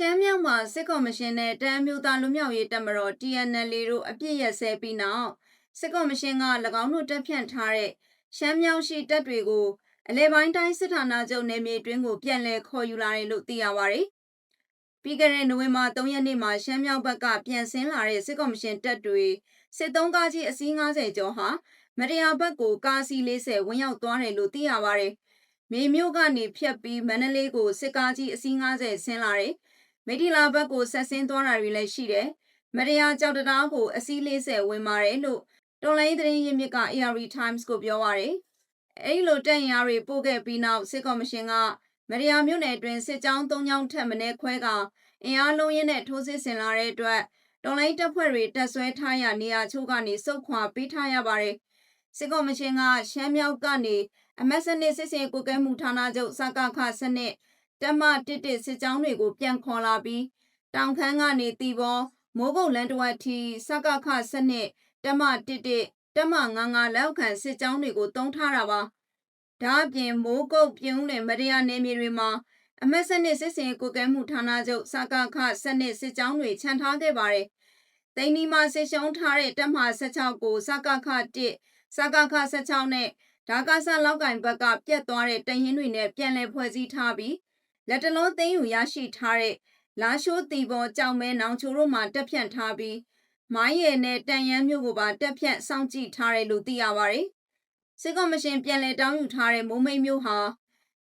ရှမ်းမြောက်မှာစစ်ကော်မရှင်နဲ့တအန်းမျိုးသားလူမျိုးရေးတပ်မတော် TNL တို့အပြစ်ရက်စဲပြီးနောက်စစ်ကော်မရှင်က၎င်းတို့တပ်ဖြန့်ထားတဲ့ရှမ်းမြောက်ရှိတပ်တွေကိုအလဲပိုင်းတိုင်းစစ်ဌာနချုပ်နယ်မြေတွင်းကိုပြန်လည်ခေါ်ယူလာတယ်လို့သိရပါတယ်။ပြီးခဲ့တဲ့နိုဝင်ဘာ3ရက်နေ့မှာရှမ်းမြောက်ဘက်ကပြန်ဆင်းလာတဲ့စစ်ကော်မရှင်တပ်တွေစစ်သုံးကားကြီးအစီး90ကျော်ဟာမတရားဘက်ကိုကားစီး40ဝင်ရောက်သွားတယ်လို့သိရပါတယ်။မေမျိုးကနေဖြတ်ပြီးမန္တလေးကိုစစ်ကားကြီးအစီး90ဆင်းလာတယ်။ မိထီလာဘက်ကိုဆက်ဆင်းသွားတာတွေလည်းရှိတယ်။မတရားကြောက်တရားကိုအစီး40ဝင်ပါတယ်လို့တော်လိုင်းသတင်းရင်းမြစ်က ARD Times ကိုပြောပါရယ်။အဲဒီလိုတန်ရာတွေပို့ခဲ့ပြီးနောက်စစ်ကော်မရှင်ကမတရားမြို့နယ်တွင်စစ်ကြောင်း၃ကြောင်းထက်မနည်းခွဲကအင်အားလုံးရင်းနဲ့ထိုးစစ်ဆင်လာတဲ့အတွက်တော်လိုင်းတပ်ဖွဲ့တွေတက်ဆွဲထားရနေရာချို့ကနေစုခွာပေးထားရပါတယ်။စစ်ကော်မရှင်ကရှမ်းမြောက်ကနေအမတ်စနစ်စစ်စင်ကိုကဲမှုဌာနချုပ်စကခစနစ် တမတစ်တစ်စစ်ကြောင်းတွေကိုပြန်ခေါ်လာပြီးတောင်ခမ်းကနေတီဘောမိုးကုတ်လန်တဝက်ထီစကခစနစ်တမတစ်တစ်တမ99လောက်ခံစစ်ကြောင်းတွေကိုတုံးထားတာပါဒါအပြင်မိုးကုတ်ပြုံးလင်မရယာနေမြေတွေမှာအမက်စနစ်စစ်စင်ကိုကဲမှုဌာနချုပ်စကခစနစ်စစ်ကြောင်းတွေခြံထားခဲ့ပါတယ်တိန်ဒီမှာစစ်ရှုံးထားတဲ့တပ်မ16ကိုစကခ1စကခ16နဲ့ဒါကဆလောက်ကင်ဘက်ကပြတ်သွားတဲ့တရင်တွေနဲ့ပြန်လည်ဖွဲ့စည်းထားပြီး လက်တလုံးသိမ်းယူရရှိထားတဲ့လာရှိုးတီပေါ်ကြောင်မဲနောင်ချိုတို့မှတက်ဖြန့်ထားပြီးမိုင်းရည်နဲ့တန်ရန်မြို့ကိုပါတက်ဖြန့်စောင့်ကြည့်ထားတယ်လို့သိရပါတယ်။စစ်ကော်မရှင်ပြန်လည်တောင်းယူထားတဲ့မိုးမိတ်မြို့ဟာ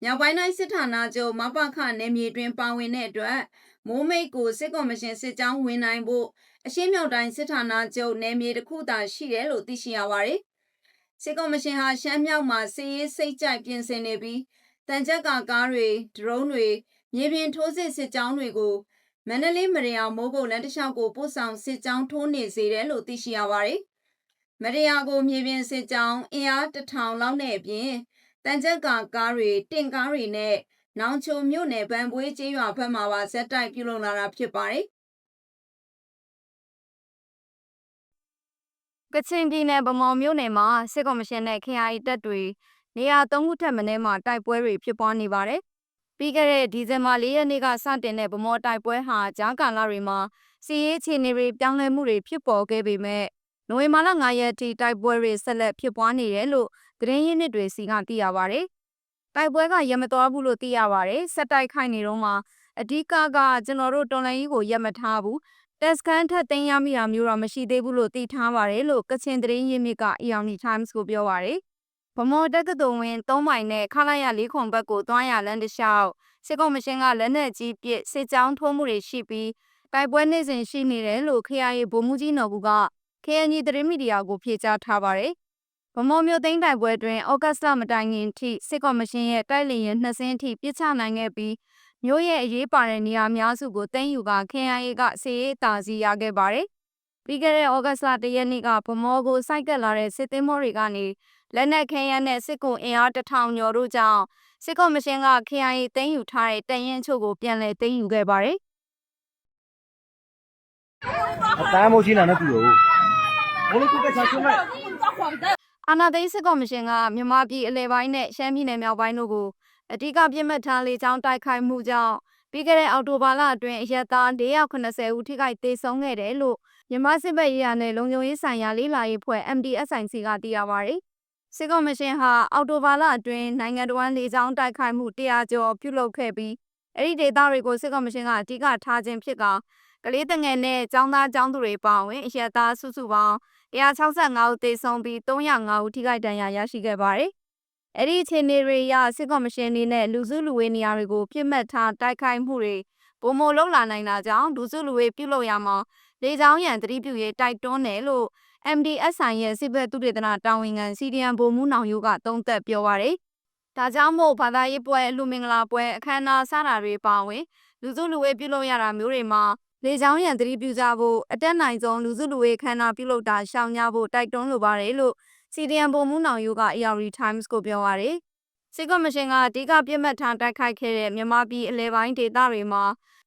မြောက်ပိုင်းတိုင်းစစ်ဌာနချုပ်မပခနယ်မြေတွင်ပါဝင်တဲ့အတွက်မိုးမိတ်ကိုစစ်ကော်မရှင်စစ်ကြောင်းဝင်နိုင်ဖို့အရှေ့မြောက်တိုင်းစစ်ဌာနချုပ်နယ်မြေတစ်ခုသာရှိတယ်လို့သိရှိရပါတယ်။စစ်ကော်မရှင်ဟာရှမ်းမြောက်မှာစစ်ရေးစိတ်ကြိုက်ပြင်ဆင်နေပြီး တန်ကြက်ကကားတွေဒရုန်းတွေမြေပြင်ထိုးစစ်စစ်ကြောင်းတွေကိုမန္တလေးမရယာမိုးကုတ်လမ်းတစ်လျှောက်ကိုပို့ဆောင်စစ်ကြောင်းထိုးနေစေတယ်လို့သိရှိရပါတယ်။မရယာကိုမြေပြင်စစ်ကြောင်းအင်အားတထောင်လောက်နဲ့အပြင်တန်ကြက်ကကားတွေတင့်ကားတွေနဲ့နောင်ချုံမြို့နယ်ဗန်ပွေးကျေးရွာဘက်မှာပါဇက်တိုက်ပြုလုပ်လာတာဖြစ်ပါတယ်ကချင်ပြည်နယ်ဗမော်မြို့နယ်မှာစစ်ကော်မရှင်နဲ့ KIA တပ်တွေ နေရာ၃ခုထက်မနည်းမှာတိုက်ပွဲတွေဖြစ်ပွားနေပါတယ်။ပြီးခဲ့တဲ့ဒီဇင်ဘာ၄ရက်နေ့ကစတင်တဲ့ဗမော်တိုက်ပွဲဟာကြားကာလတွေမှာစီးရေးခြေနေတွေပြောင်းလဲမှုတွေဖြစ်ပေါ်ခဲ့ပေမဲ့နိုဝင်ဘာလ9ရက်ထိတိုက်ပွဲတွေဆက်လက်ဖြစ်ပွားနေတယ်လို့သတင်းရင်းမြစ်တွေစီကသိရပါတယ်။တိုက်ပွဲကရမတော်ဘူးလို့သိရပါတယ်။ဆက်တိုက်ခိုက်နေတော့မှအဓိကကကျွန်တော်တို့တော်လိုင်းကြီးကိုရက်မထားဘူးတက်စကန်ထက်သိမ်းရမိတာမျိုးတော့မရှိသေးဘူးလို့သိထားပါတယ်လို့ကချင်သတင်းရင်းမြစ်က EON Times ကိုပြောပါတယ်။ ဗမော်တက္ကသိုလ်ဝင်၃မိုင်နဲ့ခလာရ၄ခွန်ဘက်ကိုသွားရလမ်းတစ်လျှောက်စစ်ကော်မရှင်ကလက်နက်ကြီးပစ်စစ်ကြောင်းထိုးမှုတွေရှိပြီးတိုက်ပွဲနေစဉ်ရှိနေတယ်လို့ KIA ဗိုလ်မှူးကြီးနော်ဘူးက KNY သတင်းမီဒီယာကိုဖြေကြားထားပါတယ်။ဗမော်မြို့သိမ်းတိုက်ပွဲတွင်ဩဂတ်စ်လမတိုင်ခင်ထိစစ်ကော်မရှင်ရဲ့တိုက်လေရင်နှစ်စင်းထိပစ်ချနိုင်ခဲ့ပြီးမြို့ရဲ့အရေးပါတဲ့နေရာများစုကိုတင်းယူက KIA ကစီရေးတာစီရခဲ့ပါတယ်။ပြီးခဲ့တဲ့ဩဂတ်စ်လတရက်နေ့ကဗမော်ကိုစိုက်ကပ်လာတဲ့စစ်သည်မောတွေကနေ လက်နက်ခဲယမ်းနဲ့စစ်ကူအင်အားတထောင်ကျော်တို့ကြောင့်စစ်ကော်မရှင်က KIA သိမ်းယူထားတဲ့တရင်ချို့ကိုပြန်လည်သိမ်းယူခဲ့ပါတယ်အတမ်းမိုးရှင်းတာနဲ့တူရောဘလို့ကုကချာချုံလိုက်အာနာသိန်းစစ်ကော်မရှင်ကမြန်မာပြည်အလဲပိုင်းနဲ့ရှမ်းပြည်နယ်မြောက်ပိုင်းတို့ကိုအဓိကပြစ်မှတ်ထားလေကြောင်းတိုက်ခိုက်မှုကြောင့်ပြီးခဲ့တဲ့အောက်တိုဘာလအတွင်းအရက်သား480ဦးထိခိုက်သေဆုံးခဲ့တယ်လို့မြန်မာစစ်ဘက်ရေးရာနဲ့လုံခြုံရေးဆိုင်ရာလေးလာရေးဖွဲ့ MDSIC ကသိရပါတယ်။ စစ်ကော်မရှင်ဟာအော်တိုဘာလအတွင်းနိုင်ငံတော်ဝန်လေကြောင်းတိုက်ခိုက်မှု100ကျော်ပြုလုပ်ခဲ့ပြီးအဲ့ဒီဒေသတွေကိုစစ်ကော်မရှင်ကအဓိကထားခြင်းဖြစ်ကကလေးတငယ်နဲ့ចောင်းသားចောင်းသူတွေပါဝင်အရက်သားစုစုပေါင်း165ဦးသေဆုံးပြီး305ဦးထိခိုက်ဒဏ်ရာရရှိခဲ့ပါတယ်။အဲ့ဒီအခြေအနေတွေအရစစ်ကော်မရှင်အနေနဲ့လူစုလူဝေးနေရာတွေကိုပြစ်မှတ်ထားတိုက်ခိုက်မှုတွေပုံမလုံလာနိုင်တာကြောင့်လူစုလူဝေးပြုလုပ်ရမှာ လေကြောင်းရန်တတိပြုရေးတိုက်တွန်းတယ်လို့ MDSI ရဲ့စစ်ဘက်သုတေသနတာဝန်ခံ CDN ဗိုလ်မှူးနောင်ရိုးကသုံးသပ်ပြောပါရယ်ဒါကြောင့်မို့ဘာသာရေးပွဲလူမင်္ဂလာပွဲအခမ်းအနားစတာတွေပါဝင်လူစုလူဝေးပြုလုပ်ရတာမျိုးတွေမှာလေချောင်းရံသတိပြုကြဖို့အတက်နိုင်ဆုံးလူစုလူဝေးခမ်းနားပြုလုပ်တာရှောင်ကြဖို့တိုက်တွန်းလိုပါတယ်လို့ CDN ဗိုလ်မှူးနောင်ရိုးက AR Times ကိုပြောပါရယ်စစ်ကော်မရှင်ကအဓိကပြစ်မှတ်ထားတိုက်ခိုက်ခဲ့တဲ့မြန်မာပြည်အလဲပိုင်းဒေသတွေမှာ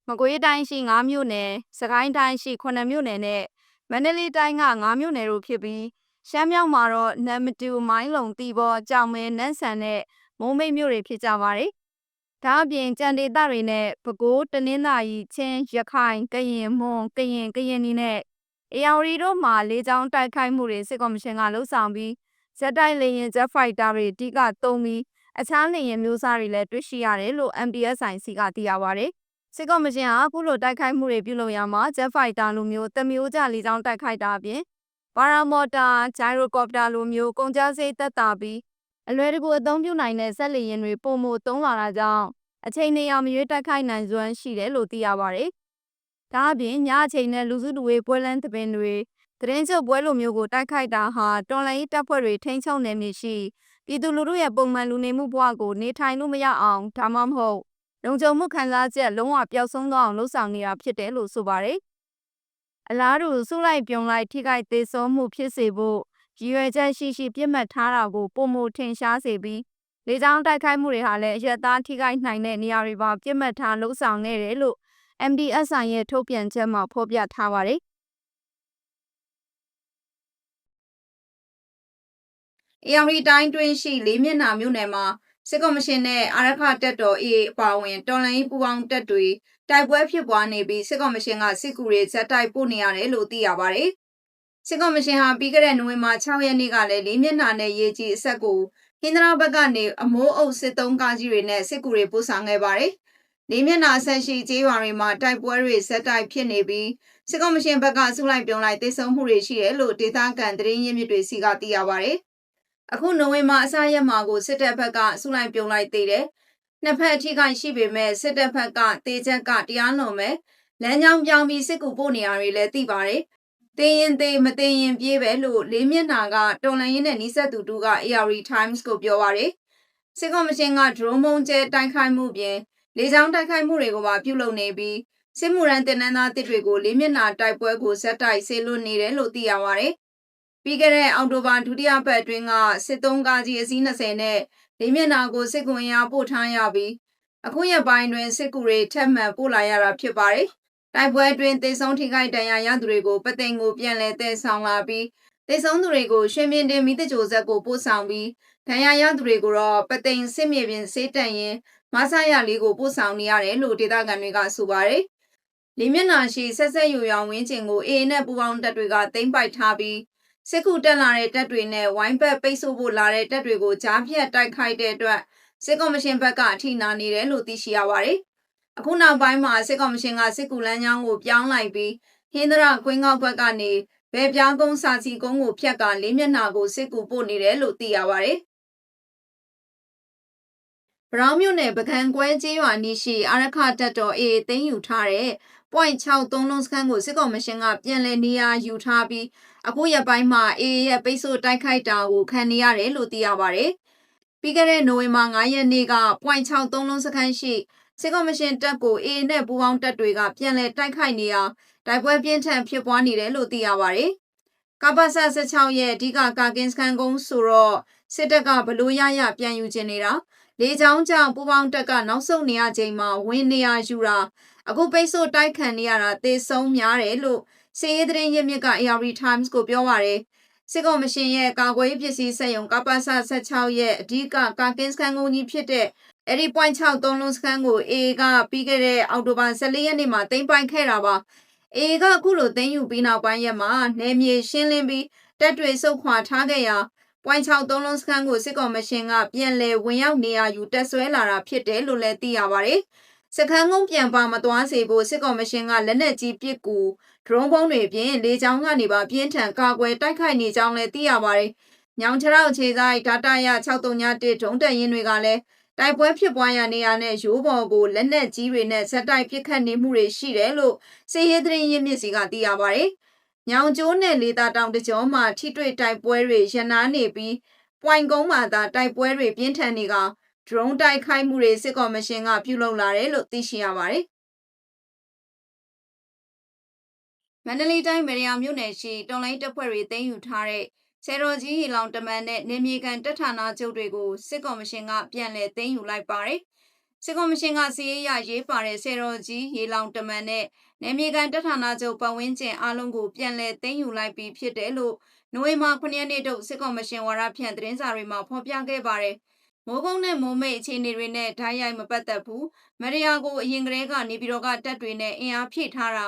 မကွေးတိုင်းရှိ9မြို့နယ်၊စကိုင်းတိုင်းရှိ9မြို့နယ်နဲ့မန္တလေးတိုင်းက9မြို့နယ်တို့ဖြစ်ပြီးရှမ်းမြောက်မှာတော့နမ်မတူမိုင်းလုံတီဘောကြောင်မဲနန်းဆန်နဲ့မုံမိတ်မြို့တွေဖြစ်ကြပါတယ်ဒါအပြင်ကြံဒေသတွေနဲ့ပဲခူးတနင်္သာရီချင်းရခိုင်ကရင်မွန်ကရင်ကရင်နီနဲ့အေရဝတီတို့မှာလေကြောင်းတိုက်ခိုက်မှုတွေစစ်ကော်မရှင်ကလှုပ်ဆောင်ပြီးဇက်တိုက်လေရင်ဂျက်ဖိုက်တာတွေအဓိကသုံးပြီးအခြားလေရင်မျိုးစားတွေလည်းတွေ့ရှိရတယ်လို့ MDSIC ကသိရပါဗျ။ စစ်ကော်မရှင်ဟာအခုလိုတိုက်ခိုက်မှုတွေပြုလုပ်ရမှာဂျက်ဖိုက်တာလိုမျိုးတမျိုးကြလေကြောင်းတိုက်ခိုက်တာအပြင်ပါရာမော်တာဂျိုင်ရိုကော်ပတာလိုမျိုးကုန်ကြမ်းစိတ်သက်သာပြီးအလွယ်တကူအသုံးပြုနိုင်တဲ့ဇက်လေရင်တွေပုံမသုံးလာတာကြောင့်အချိန်နေအောင်မရွေးတိုက်ခိုက်နိုင်စွမ်းရှိတယ်လို့သိရပါတယ်။ဒါအပြင်ညအချိန်နဲ့လူစုလူဝေးပွဲလန်းသပင်တွေသတင်းချုပ်ပွဲလိုမျိုးကိုတိုက်ခိုက်တာဟာတော်လိုင်းတပ်ဖွဲ့တွေထိန်းချုပ်နေမြရှိပြည်သူလူထုရဲ့ပုံမှန်လူနေမှုဘဝကိုနေထိုင်လို့မရအောင်ဒါမှမဟုတ် လုံခြုံမှုခံစားချက်လုံးဝပျောက်ဆုံးသွားအောင်လှုံ့ဆော်နေတာဖြစ်တယ်လို့ဆိုပါတယ်။အလားတူစုလိုက်ပြုံလိုက်ထိခိုက်သေးဆုံးမှုဖြစ်စေဖို့ရည်ရွယ်ချက်ရှိရှိပြစ်မှတ်ထားတာကိုပုံမထင်ရှားစေပြီးလေကြောင်းတိုက်ခိုက်မှုတွေဟာလည်းအရက်သားထိခိုက်နိုင်တဲ့နေရာတွေပါပြစ်မှတ်ထားလှုံ့ဆော်ခဲ့တယ်လို့ MDSI ရဲ့ထုတ်ပြန်ချက်မှာဖော်ပြထားပါတယ်။ AR တိုင်းတွင်းရှိလေးမျက်နှာမြို့နယ်မှာ စစ်ကော်မရှင်နဲ့အာရခတပ်တော် AA အပါအဝင်တော်လှန်ရေးပူးပေါင်းတပ်တွေတိုက်ပွဲဖြစ်ပွားနေပြီးစစ်ကော်မရှင်ကစစ်ကူတွေဇက်တိုက်ပို့နေရတယ်လို့သိရပါတယ်။စစ်ကော်မရှင်ဟာပြီးခဲ့တဲ့နိုဝင်ဘာ6ရက်နေ့ကလည်းလေးမျက်နှာနဲ့ရေကြီးအဆက်ကိုဟင်္ဒရာဘက်ကနေအမိုးအုပ်စစ်သုံးကားကြီးတွေနဲ့စစ်ကူတွေပို့ဆောင်ခဲ့ပါတယ်။လေးမျက်နှာဆက်ရှိကျေးရွာတွေမှာတိုက်ပွဲတွေဇက်တိုက်ဖြစ်နေပြီးစစ်ကော်မရှင်ဘက်ကစုလိုက်ပြုံလိုက်တိုက်ဆုံမှုတွေရှိတယ်လို့ဒေသခံသတင်းရင်းမြစ်တွေစီကသိရပါတယ်။ အခုနိုဝင်ဘာအစရက်မှာကိုစစ်တပ်ဘက်ကစုလိုက်ပြုံလိုက်သေးတယ်။နှစ်ဖက်အထိခိုက်ရှိပေမဲ့စစ်တပ်ဘက်ကတေချက်ကတရားလွန်မဲ့လမ်းကြောင်းပြောင်းပြီးစစ်ကူပို့နေရတွေလည်းသိပါတယ်။တင်းရင်သေးမတင်းရင်ပြေးပဲလို့လေးမျက်နှာကတော်လန်ရင်နဲ့နီးစပ်သူတူက AR Times ကိုပြောပါတယ်။စစ်ကော်မရှင်ကဒရုန်းမုံကျဲတိုက်ခိုက်မှုပြင်လေကြောင်းတိုက်ခိုက်မှုတွေကိုပါပြုလုပ်နေပြီးစစ်မှုရန်တင်နန်းသားတစ်တွေကိုလေးမျက်နှာတိုက်ပွဲကိုဇက်တိုက်ဆေးလွတ်နေတယ်လို့သိရပါတယ်။ ပြီးခဲ့တဲ့အောက်တိုဘာဒုတိယပတ်အတွင်းကစစ်သုံးကားကြီးအစီး20နဲ့လေးမျက်နှာကိုစစ်ကွန်ရာပို့ထားရပြီးအခုရက်ပိုင်းတွင်စစ်ကူတွေထပ်မံပို့လာရတာဖြစ်ပါတယ်။တိုက်ပွဲအတွင်းသေဆုံးထိခိုက်ဒဏ်ရာရသူတွေကိုပသိမ်ကိုပြန်လည်တည်ဆောင်လာပြီးသေဆုံးသူတွေကိုရွှေမြင့်တင်မိတကြိုဆက်ကိုပို့ဆောင်ပြီးဒဏ်ရာရသူတွေကိုတော့ပသိမ်စစ်မြေပြင်စေးတန့်ရင်မဆရလေးကိုပို့ဆောင်နေရတယ်လို့ဒေသခံတွေကဆိုပါတယ်။လေးမျက်နှာရှိဆက်ဆက်ယူရောင်ဝင်းကျင်ကိုအေနဲ့ပူပေါင်းတပ်တွေကသိမ်းပိုက်ထားပြီး စစ်ကူတက်လာတဲ့တပ်တွေနဲ့ဝိုင်းဘက်ပိတ်ဆို့ဖို့လာတဲ့တပ်တွေကိုကြားဖြတ်တိုက်ခိုက်တဲ့အတွက်စစ်ကော်မရှင်ဘက်ကအထိနာနေတယ်လို့သိရှိရပါတယ်။အခုနောက်ပိုင်းမှာစစ်ကော်မရှင်ကစစ်ကူလမ်းကြောင်းကိုပြောင်းလိုက်ပြီးဟင်းဒရကွင်းကောက်ဘက်ကနေဘယ်ပြောင်းကုန်းစာစီကုန်းကိုဖြတ်ကလေးမျက်နှာကိုစစ်ကူပို့နေတယ်လို့သိရပါတယ်။ ဗရောင်းမြို့နယ်ပကံကွဲကျေးရွာနီးရှိအာရခတပ်တော် AA သိမ်းယူထားတဲ့ .63 လုံးစခန်းကိုစစ်ကော်မရှင်ကပြန်လည်နေရာယူထားပြီးအခုရက်ပိုင်းမှာ AA ရဲ့ပိတ်ဆို့တိုက်ခိုက်တာကိုခံနေရတယ်လို့သိရပါတယ်။ပြီးခဲ့တဲ့နိုဝင်ဘာ9ရက်နေ့က .63 လုံးစခန်းရှိစစ်ကော်မရှင်တပ်ကို AA နဲ့ပူးပေါင်းတပ်တွေကပြန်လည်တိုက်ခိုက်နေရာတိုက်ပွဲပြင်းထန်ဖြစ်ပွားနေတယ်လို့သိရပါတယ်။ကပ္ပစ16ရဲ့အဓိကကာကင်းစခန်းကုန်းဆိုတော့စစ်တပ်ကဘလို့ရရပြန်ယူခြင်းနေတာ လေချောင်းကြောင့်ပူပေါင်းတက်ကနောက်ဆုံးနေရချိန်မှာဝင်းနေရယူတာအခုပိတ်ဆို့တိုက်ခံနေရတာသေဆုံးများတယ်လို့စီးရဲသတင်းရမြစ်က AR Times ကိုပြောပါရယ်စစ်ကောင်မရှင်ရဲ့ကာကွယ်ရေးပစ္စည်းစက်ရုံကပ္ပစ16ရဲ့အဓိကကာကင်းစခန်းကုန်းကြီးဖြစ်တဲ့အဲ့ဒီ point 6 3လုံးစခန်းကို A ကပြီးခဲ့တဲ့အောက်တိုဘာ14ရက်နေ့မှာတင်ပိုင်ခဲ့တာပါ A ကအခုလိုတင်ယူပြီးနောက်ပိုင်းရက်မှာနယ်မြေရှင်းလင်းပြီးတပ်တွေစုခွာထားခဲ့ရာ point 6 3လုံးစခန်းကိုစစ်ကော်မရှင်ကပြန်လည်ဝင်ရောက်နေရယူတက်ဆွဲလာတာဖြစ်တယ်လို့လည်းသိရပါတယ်။စခန်းကုန်းပြန်ပါမသွားစေဖို့စစ်ကော်မရှင်ကလက်နက်ကြီးပစ်ကူဒရုန်းဘုံတွေပြင်လေကြောင်းကနေပါပြင်းထန်ကာကွယ်တိုက်ခိုက်နေကြောင်းလည်းသိရပါတယ်။ညောင်ချရောက်ခြေဆိုင်ဒါတာရ631ဒုံးတက်ရင်တွေကလည်းတိုက်ပွဲဖြစ်ပွားရနေရတဲ့ရိုးပေါ်ကိုလက်နက်ကြီးတွေနဲ့ဇက်တိုက်ပစ်ခတ်နေမှုတွေရှိတယ်လို့စစ်ရေးသတင်းရင်းမြစ်စီကသိရပါတယ်။ ညောင်ကျိုးနဲ့လေသာတောင်တကြောမှာထိတွေ့တိုက်ပွဲတွေရန်နာနေပြီးပွိုင်ကုန်းမှာသာတိုက်ပွဲတွေပြင်းထန်နေကဒရုန်းတိုက်ခိုက်မှုတွေစစ်ကော်မရှင်ကပြုလုပ်လာတယ်လို့သိရှိရပါတယ်။မန္တလေးတိုင်းမရယာမြို့နယ်ရှိတော်လိုင်းတပ်ဖွဲ့တွေသိမ်းယူထားတဲ့ဆယ်တော်ကြီးရေလောင်တမန်နဲ့နေမြေကန်တပ်ဌာနချုပ်တွေကိုစစ်ကော်မရှင်ကပြန်လည်သိမ်းယူလိုက်ပါတယ်။ စစ်ကော်မရှင်ကစီးရေးရရေးပါတဲ့ဆယ်တော်ကြီးရေလောင်တမန်နဲ့နေမြေကန်တပ်ဌာနချုပ်ပတ်ဝန်းကျင်အလုံးကိုပြန်လည်သိမ်းယူလိုက်ပြီးဖြစ်တယ်လို့နိုဝင်ဘာ9ရက်နေ့တုန်းစစ်ကော်မရှင်ဝါရဖြန့်သတင်းစာတွေမှာဖော်ပြခဲ့ပါတယ်မိုးကုန်းနဲ့မိုးမိတ်အခြေအနေတွေနဲ့ဓာတ်ရိုက်မပတ်သက်ဘူးမရယာကိုအရင်ကတည်းကနေပြည်တော်ကတပ်တွေနဲ့အင်အားဖြည့်ထားတာ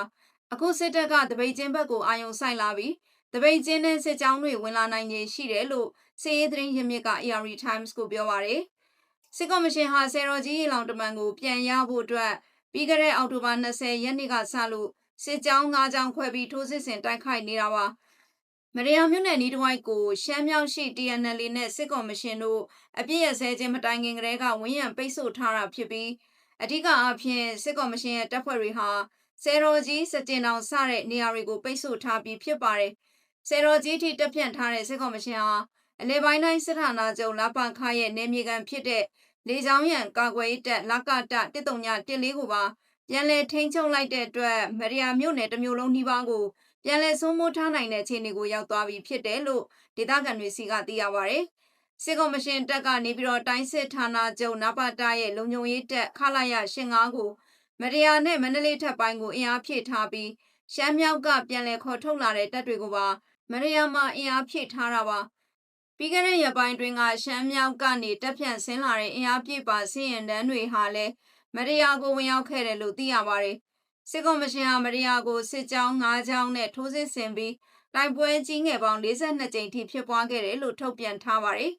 အခုစစ်တပ်ကတပိတ်ချင်းဘက်ကိုအာယုံဆိုင်လာပြီးတပိတ်ချင်းနဲ့စစ်ကြောင်းတွေဝင်လာနိုင်ခြေရှိတယ်လို့စီးရေးသတင်းရင်းမြစ်က AR Times ကိုပြောပါရယ် စစ်ကော်မရှင်ဟာဆယ်တော်ကြီးရေလောင်တမန်ကိုပြန်ရဖို့အတွက်ပြီးခဲ့တဲ့အောက်တိုဘာ20ရက်နေ့ကစလို့စစ်ကြောင်း၅ကြောင်းခွဲပြီးထိုးစစ်ဆင်တိုက်ခိုက်နေတာပါမရယာမြို့နယ်နီးတစ်ဝိုက်ကိုရှမ်းမြောက်ရှိ TNL နဲ့စစ်ကော်မရှင်တို့အပြည့်ရဆဲခြင်းမတိုင်ခင်ကတည်းကဝင်းရံပိတ်ဆို့ထားတာဖြစ်ပြီးအထူးအားဖြင့်စစ်ကော်မရှင်ရဲ့တပ်ဖွဲ့တွေဟာဆယ်တော်ကြီးစတင်တောင်စတဲ့နေရာတွေကိုပိတ်ဆို့ထားပြီးဖြစ်ပါတယ်။ဆယ်တော်ကြီးထိတက်ပြန့်ထားတဲ့စစ်ကော်မရှင်ဟာ အလဲပိုင်းတိုင်းစစ်ဌာနချုပ်လာပန်ခါရဲ့နေမြေကန်ဖြစ်တဲ့လေကြောင်းရန်ကာကွယ်ရေးတပ်လကတ139ကိုပါပြန်လည်ထိန်းချုပ်လိုက်တဲ့အတွက်မရယာမြို့နယ်တစ်မျိုးလုံးနှီးပါးကိုပြန်လည်ဆုံးမိုးထားနိုင်တဲ့အခြေအနေကိုရောက်သွားပြီဖြစ်တယ်လို့ဒေသခံတွေစီကသိရပါဗျ။စစ်ကော်မရှင်တပ်ကနေပြီးတော့တိုင်းစစ်ဌာနချုပ်နပတရဲ့လုံခြုံရေးတပ်ခလာရ85ကိုမရယာနဲ့မန္တလေးထပ်ပိုင်းကိုအင်အားဖြည့်ထားပြီးရှမ်းမြောက်ကပြန်လည်ခေါ်ထုတ်လာတဲ့တပ်တွေကိုပါမရယာမှာအင်အားဖြည့်ထားတာပါ။ ပြီးခဲ့တဲ့ရက်ပိုင်းတွင်ကရှမ်းမြောက်ကနေတပ်ဖြန့်ဆင်းလာတဲ့အင်အားပြည့်ပါစီရင်တန်းတွေဟာလည်းမရယာကိုဝင်ရောက်ခဲ့တယ်လို့သိရပါတယ်။စစ်ကော်မရှင်ဟာမရိယာကိုစစ်ကြောင်း၅ကြောင်းနဲ့ထိုးစစ်ဆင်ပြီးတိုက်ပွဲကြီးငယ်ပေါင်း42ကြိမ်ထိဖြစ်ပွားခဲ့တယ်လို့ထုတ်ပြန်ထားပါတယ်